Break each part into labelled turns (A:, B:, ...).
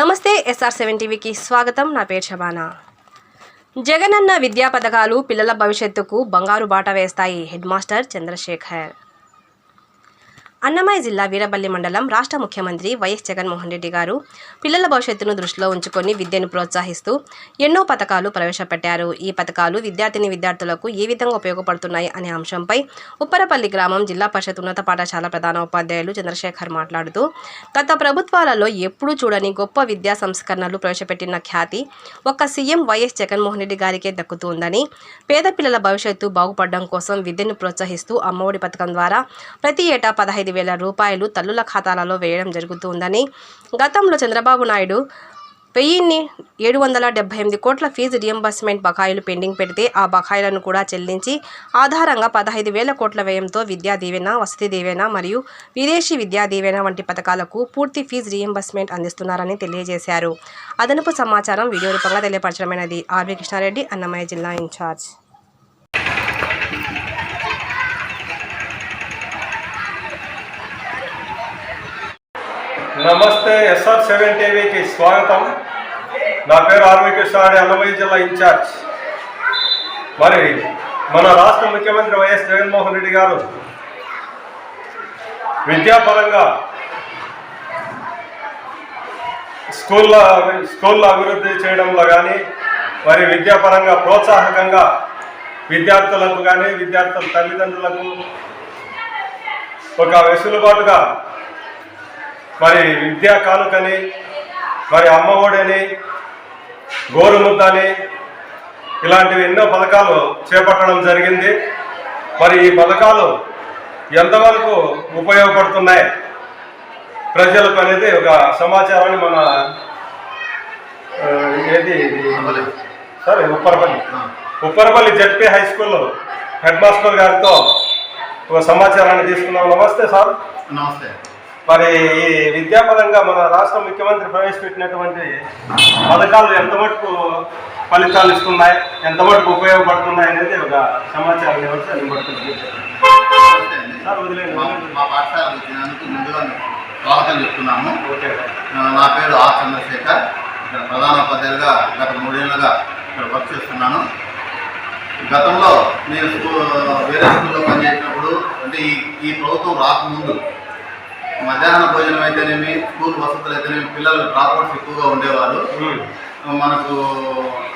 A: నమస్తే SR seven టీవీకి స్వాగతం. నా పేరు శబానా జగనన్న విద్యా పథకాలు పిల్లల భవిష్యత్తుకు బంగారు బాట వేస్తాయి హెడ్ మాస్టర్ చంద్రశేఖర్. అన్నమయ్య జిల్లా వీరబల్లి మండలం రాష్ట్ర ముఖ్యమంత్రి వైఎస్ జగన్మోహన్ రెడ్డి గారు పిల్లల భవిష్యత్తును దృష్టిలో ఉంచుకొని విద్యను ప్రోత్సహిస్తూ ఎన్నో పథకాలు ప్రవేశపెట్టారు. ఈ పథకాలు విద్యార్థిని విద్యార్థులకు ఏ విధంగా ఉపయోగపడుతున్నాయి అనే అంశంపై ఉప్పరపల్లి గ్రామం జిల్లా పరిషత్ ఉన్నత పాఠశాల ప్రధాన ఉపాధ్యాయులు చంద్రశేఖర్ మాట్లాడుతూ గత ప్రభుత్వాలలో ఎప్పుడూ చూడని గొప్ప విద్యా సంస్కరణలు ప్రవేశపెట్టిన ఖ్యాతి ఒక్క సీఎం వైఎస్ జగన్మోహన్ రెడ్డి గారికే దక్కుతుందని పేద పిల్లల భవిష్యత్తు బాగుపడడం కోసం విద్యను ప్రోత్సహిస్తూ అమ్మఒడి పథకం ద్వారా ప్రతి ఏటా పదహైదు వేల రూపాయలు తల్లుల ఖాతాలలో వేయడం జరుగుతుందని గతంలో చంద్రబాబు నాయుడు వెయ్యిన్ని ఏడు వందల డెబ్బై ఎనిమిది కోట్ల ఫీజు రియంబర్స్మెంట్ బకాయిలు పెండింగ్ పెడితే ఆ బకాయిలను కూడా చెల్లించి ఆధారంగా పదహైదు వేల కోట్ల వ్యయంతో విద్యా దీవెన వసతి దీవెన మరియు విదేశీ విద్యా దీవెన వంటి పథకాలకు పూర్తి ఫీజు రియంబర్స్మెంట్ అందిస్తున్నారని తెలియజేశారు. అదనపు సమాచారం వీడియో రూపంగా తెలియపరచడమైనది. ఆర్వి కృష్ణారెడ్డి అన్నమయ్య జిల్లా ఇన్ఛార్జ్.
B: నమస్తే ఎస్ఆర్ సెవెన్ టీవీకి స్వాగతం. నా పేరు ఆర్వి కృష్ణారెడ్డి అన్నమయ్య జిల్లా ఇన్ఛార్జ్. మరి మన రాష్ట్ర ముఖ్యమంత్రి వైఎస్ జగన్మోహన్ రెడ్డి గారు విద్యాపరంగా స్కూళ్ళ స్కూళ్ళ అభివృద్ధి చేయడంలో కానీ మరి విద్యాపరంగా ప్రోత్సాహకంగా విద్యార్థులకు కానీ విద్యార్థుల తల్లిదండ్రులకు ఒక వెసులుబాటుగా మరి విద్యా కానుకని మరి అమ్మఒడని గోరుముద్దని ఇలాంటివి ఎన్నో పథకాలు చేపట్టడం జరిగింది. మరి ఈ పథకాలు ఎంతవరకు ఉపయోగపడుతున్నాయి? ప్రజలకు అనేది ఒక సమాచారాన్ని మన ఏది? సరే Upparapalli. Upparapalli ZP high school head master గారితో ఒక సమాచారాన్ని తీసుకున్నాం నమస్తే సార్.
C: నమస్తే.
B: మరి ఈ విద్యాపరంగా మన రాష్ట్ర ముఖ్యమంత్రి ప్రవేశపెట్టినటువంటి పథకాలు ఎంత మటుకు ఫలితాలు ఇస్తున్నాయి? ఎంత మటుకు ఉపయోగపడుతున్నాయి అనేది ఒక సమాచారం ఇవ్వచ్చు అది పడుతుంది. సార్
C: మా పాఠశాలకు వచ్చినందుకు ముందుగా స్వాగతం చెప్తున్నాము.
B: ఓకే.
C: నా పేరు ఆర్ చంద్రశేఖర్. ఇక్కడ ప్రధాన ఉపాధ్యాయులుగా గత మూడేళ్ళుగా ఇక్కడ వర్క్ చేస్తున్నాను. గతంలో నేను వేరే స్కూల్లో పనిచేసినప్పుడు అంటే ఈ ఈ ప్రభుత్వం రాకముందు మధ్యాహ్న భోజనం అయితేనేమి స్కూల్ వసతులు అయితేనేమి పిల్లలు డ్రాప్అవుట్స్ ఎక్కువగా ఉండేవారు. మనకు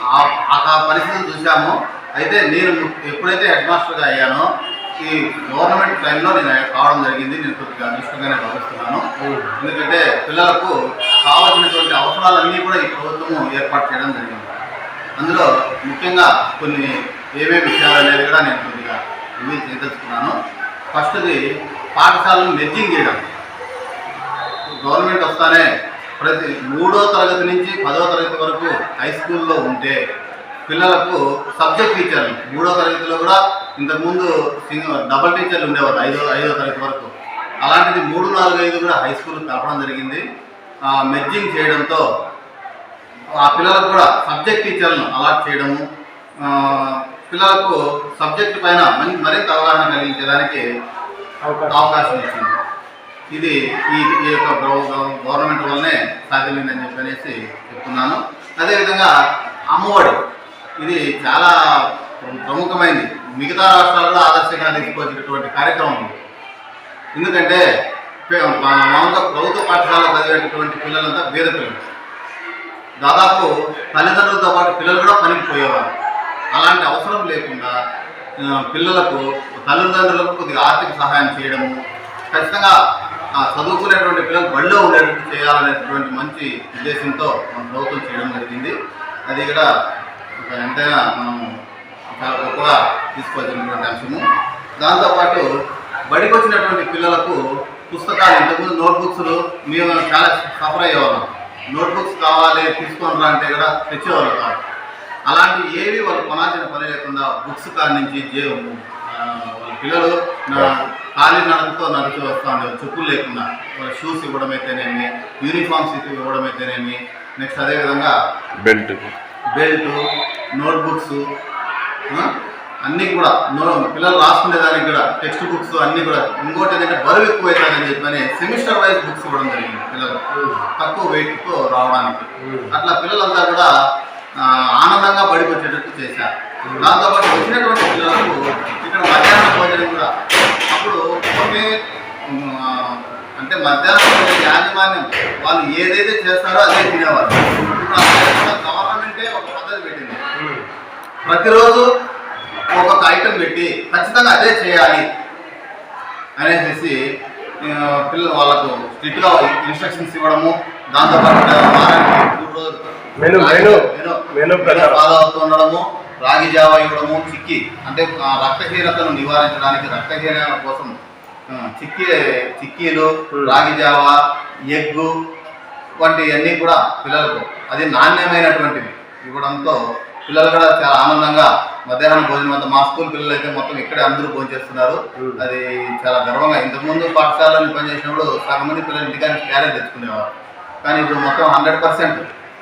C: ఆ- పరిస్థితిని చూసాము అయితే నేను ఎప్పుడైతే హెడ్ మాస్టర్గా అయ్యానో ఈ గవర్నమెంట్ టైంలో నేను కావడం జరిగింది. నేను కొద్దిగా అదృష్టంగానే భావిస్తున్నాను. ఎందుకంటే పిల్లలకు కావాల్సినటువంటి అవసరాలన్నీ కూడా ఈ ప్రభుత్వం ఏర్పాటు చేయడం జరిగింది. అందులో ముఖ్యంగా కొన్ని ఏమేమి విషయాలు అనేది కూడా నేను కొద్దిగా రివ్యూ చేయదలుచుకున్నాను. ఫస్ట్ది పాఠశాలను మెర్జింగ్ చేయడం. గవర్నమెంట్ వస్తానే ప్రతి మూడో తరగతి నుంచి పదో తరగతి వరకు హై స్కూల్లో ఉంటే పిల్లలకు సబ్జెక్ట్ టీచర్లు మూడో తరగతిలో కూడా ఇంతకుముందు డబల్ టీచర్లు ఉండేవారు ఐదో ఐదో తరగతి వరకు. అలాంటిది మూడు నాలుగు ఐదు కూడా హై స్కూల్ కలపడం జరిగింది. మెర్జింగ్ చేయడంతో ఆ పిల్లలకు కూడా సబ్జెక్ట్ టీచర్లను అలాట్ చేయడము పిల్లలకు సబ్జెక్ట్ పైన మరి- మరింత అవగాహన కలిగించడానికి.
B: అవకాశం
C: ఇచ్చింది. ఇది ఈ ఈ యొక్క గవర్నమెంట్ వల్లనే సాధ్యమైందని చెప్పి అనేసి చెప్తున్నాను. అదేవిధంగా అమ్మఒడి ఇది చాలా ప్రముఖమైనది మిగతా రాష్ట్రాలలో ఆదర్శంగా తీసుకోవాల్సినటువంటి కార్యక్రమం ఎందుకంటే మా- మామూలుగా ప్రభుత్వ పాఠశాలలో చదివేటటువంటి పిల్లలంతా పేద పిల్లలు దాదాపు తల్లిదండ్రులతో పాటు పిల్లలు కూడా పనికి పోయేవారు. అలాంటి అవసరం లేకుండా పిల్లలకు తల్లిదండ్రులకు కొద్దిగా ఆర్థిక సహాయం చేయడము ఖచ్చితంగా ఆ, చదువుకునేటువంటి పిల్లలు బడిలో ఉండేటట్టు చేయాలనేటువంటి మంచి ఉద్దేశంతో మన ప్రభుత్వం చేయడం జరిగింది. అది కూడా ఒక ఎంతైనా మనం చాలా గొప్పగా తీసుకోవాల్సినటువంటి అంశము. దాంతోపాటు బడికి వచ్చినటువంటి పిల్లలకు పుస్తకాలు ఇంతకుముందు నోట్బుక్స్లు మేము చాలా సఫర్ అయ్యేవాళ్ళం. నోట్బుక్స్ కావాలి తీసుకొని రా అంటే కూడా తెచ్చేవాళ్ళు కాదు. అలాంటివి ఏవి వాళ్ళు కొనాల్సిన పని లేకుండా బుక్స్ కాడి నుంచి జే పిల్లలు నా- ఖాళీ నడకతో నడుచు వస్తూ ఉండేవారు చెప్పులు లేకుండా. వాళ్ళ షూస్ ఇవ్వడం అయితేనేమి యూనిఫామ్స్ ఇవ్వడం అయితేనేమి నెక్స్ట్ అదేవిధంగా
D: బెల్ట్
C: బెల్ట్ నోట్బుక్స్ అన్ని కూడా నో- పిల్లలు రాసుకునే దానికి కూడా టెక్స్ట్ బుక్స్ అన్ని కూడా ఇంకోటి ఏంటంటే బరువు ఎక్కువ అవుతుందని చెప్పని సెమిస్టర్ వైజ్ బుక్స్ ఇవ్వడం జరిగింది పిల్లలు తక్కువ weight తో రావడానికి. అట్లా పిల్లలంతా కూడా ఆ, ఆనందంగా బడికి వచ్చేటట్టు చేశారు దాంతోపాటు వచ్చినటువంటి పిల్లలకు ఇక్కడ మధ్యాహ్న భోజనం కూడా. అప్పుడు ఒకే అంటే మధ్యాహ్నం భోజనం యాజమాన్యం వాళ్ళు ఏదైతే చేస్తారో అదే తినేవారు గవర్నమెంటే ఒక పద్ధతి పెట్టింది. ప్రతిరోజు ఒక్కొక్క ఐటెం పెట్టి ఖచ్చితంగా అదే చేయాలి అనేసి పిల్లలు వాళ్ళకు స్ట్రిక్ట్గా ఇన్స్ట్రక్షన్స్ ఇవ్వడము దాంతోపాటు వారానికి మూడు రోజులు. ఫాలో అవుతూ ఉండడము రాగి జావా ఇవ్వడము చిక్కి. అంటే రక్తహీనతను నివారించడానికి రక్తహీనత కోసం చిక్కీ చిక్కీలు. రాగి జావా ఎగ్గు వంటి అన్నీ కూడా పిల్లలకు. అది నాణ్యమైనటువంటివి. ఇవ్వడంతో పిల్లలు కూడా చాలా ఆనందంగా మధ్యాహ్నం భోజనం అంతా మా స్కూల్ పిల్లలు అయితే మొత్తం ఇక్కడే అందరూ భోజనం చేస్తున్నారు. అది చాలా గర్వంగా. ఇంతకుముందు పాఠశాలలో పనిచేసినప్పుడు సగం మంది పిల్లలు ఇంటికానికి క్యారేజ్ తెచ్చుకునేవారు. కానీ ఇప్పుడు మొత్తం హండ్రెడ్ పర్సెంట్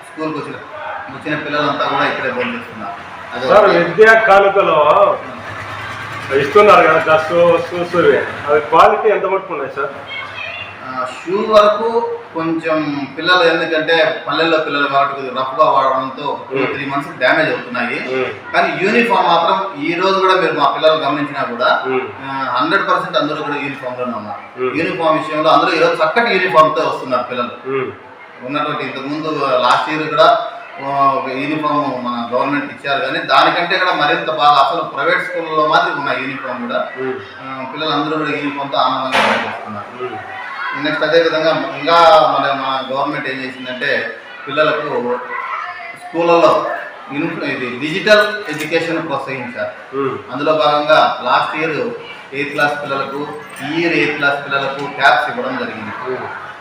C: స్కూల్కి వచ్చిన వచ్చిన పిల్లలంతా కూడా ఇక్కడే భోజనం చేస్తున్నారు.
B: సార్ విద్యా కానుకలో ఇస్తున్నారు కదా డ్రెస్ షూస్. అవి క్వాలిటీ ఎంత మటుకు ఉన్నాయి సార్
C: షూ వరకు కొంచెం పిల్లలు ఎందుకంటే పల్లెల్లో పిల్లలు కాబట్టి రఫ్గా వాడడంతో. త్రీ మంత్స్ డ్యామేజ్ అవుతున్నాయి. కానీ యూనిఫామ్ మాత్రం ఈ రోజు కూడా మీరు మా పిల్లలు గమనించినా కూడా. హండ్రెడ్ పర్సెంట్ అందరూ కూడా యూనిఫామ్లోనే ఉన్నారు. యూనిఫామ్ విషయంలో అందరూ ఈరోజు చక్కటి యూనిఫామ్తో వస్తున్నారు పిల్లలు. ఉన్నటువంటి ఇంతకుముందు లాస్ట్ ఇయర్ కూడా యూనిఫామ్ మన గవర్నమెంట్ ఇచ్చారు కానీ దానికంటే కూడా మరింత బాగా అసలు ప్రైవేట్ స్కూల్లో మాదిరి ఉన్నాయి యూనిఫామ్ కూడా పిల్లలందరూ కూడా యూనిఫామ్తో ఆనందంగా పనిచేస్తున్నారు. నెక్స్ట్ అదే విధంగా ఇంకా మన మన గవర్నమెంట్ ఏం చేసిందంటే పిల్లలకు స్కూళ్ళలో ఇది డిజిటల్ ఎడ్యుకేషన్ ప్రోత్సహించారు. అందులో భాగంగా లాస్ట్ ఇయర్ ఎయిత్ క్లాస్ పిల్లలకు ఈ ఇయర్ ఎయిత్ క్లాస్ పిల్లలకు ట్యాబ్స్ ఇవ్వడం జరిగింది.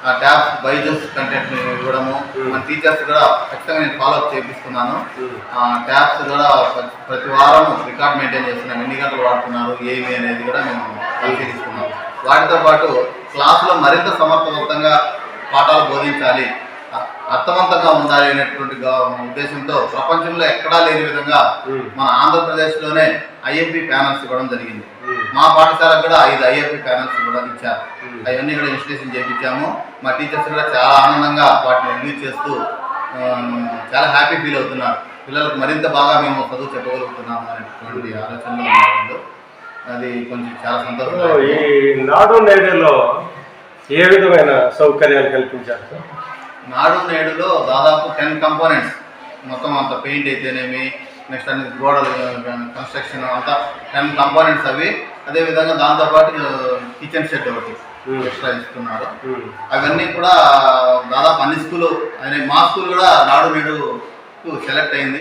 C: ఆ ట్యాబ్స్ బైజూస్ కంటెంట్ ఇవ్వడము.
B: Hmm.
C: మన టీచర్స్ కూడా ఖచ్చితంగా నేను ఫాలో అప్ చేపిస్తున్నాను.
B: ఉమ్.
C: ఆ ట్యాబ్స్ కూడా ప్రతి- వారం రికార్డ్ మెయింటైన్ చేస్తున్నాం ఎన్ని గంటలు వాడుతున్నారు ఏమి అనేది కూడా మేము పరిశీలిస్తున్నాం వాటితో పాటు క్లాసులో మరింత సమర్థవంతంగా పాఠాలు బోధించాలి. అర్థవంతంగా ఉండాలి అనేటువంటి ఉద్దేశంతో ప్రపంచంలో ఎక్కడా లేని విధంగా. మన ఆంధ్రప్రదేశ్లోనే ఐఎంపీ ప్యానల్స్ ఇవ్వడం జరిగింది. మా పాఠశాలకు కూడా ఐదు ఐఎంపీ ప్యానల్స్ కూడా ఇచ్చారు. అవన్నీ కూడా ఇన్స్టిట్యూషన్ చేయించాము మా టీచర్స్ కూడా చాలా ఆనందంగా వాటిని రిలీజ్ చేస్తూ చాలా హ్యాపీ ఫీల్ అవుతున్నారు పిల్లలకు మరింత బాగా మేము చదువు చెప్పగలుగుతున్నాము అనేటువంటి ఆలోచనలో ఉన్నారు. అది కొంచెం చాలా సంతోషం
B: ఈ నాడు నేడులో ఏ విధమైన సౌకర్యాలు కల్పించారు
C: నాడు నేడులో దాదాపు టెన్ కంపోనెంట్స్ మొత్తం అంత పెయింట్ అయితేనేమి నెక్స్ట్ అన్ని గోడలు కన్స్ట్రక్షన్ అంతా టెన్ కంపోనెంట్స్ అవి అదేవిధంగా దాంతోపాటు కిచెన్ సెట్ ఒకటి
B: Hmm.
C: ఎక్స్ట్రా ఇస్తున్నారు
B: ఉమ్.
C: అవన్నీ కూడా దాదాపు అన్ని స్కూల్ అనే మా స్కూల్ కూడా నాడు నేడు సెలెక్ట్ అయింది